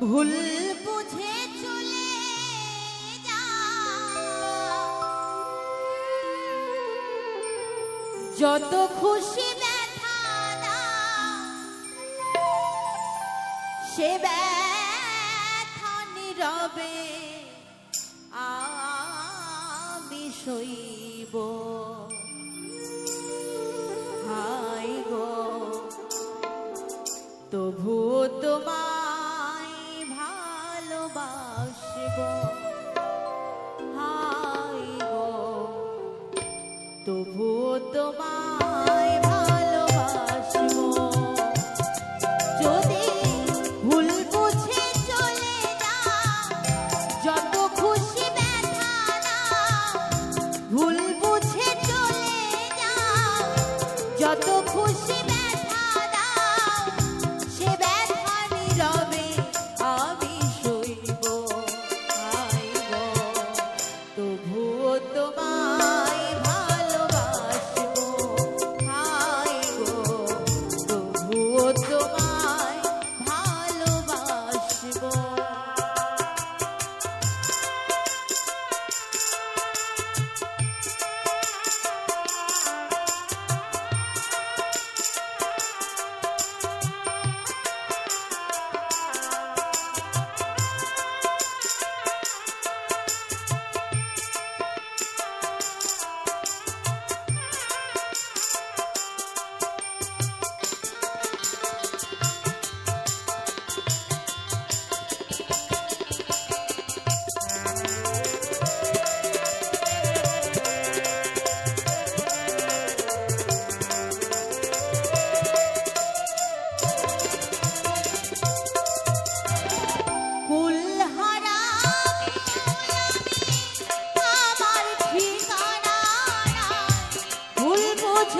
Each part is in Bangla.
ভুল বুঝে চলে যত খুশি ব্যথা সে ব্যথা নীরবে আমি সইব। হাই গো তবু তোমার my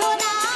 보다.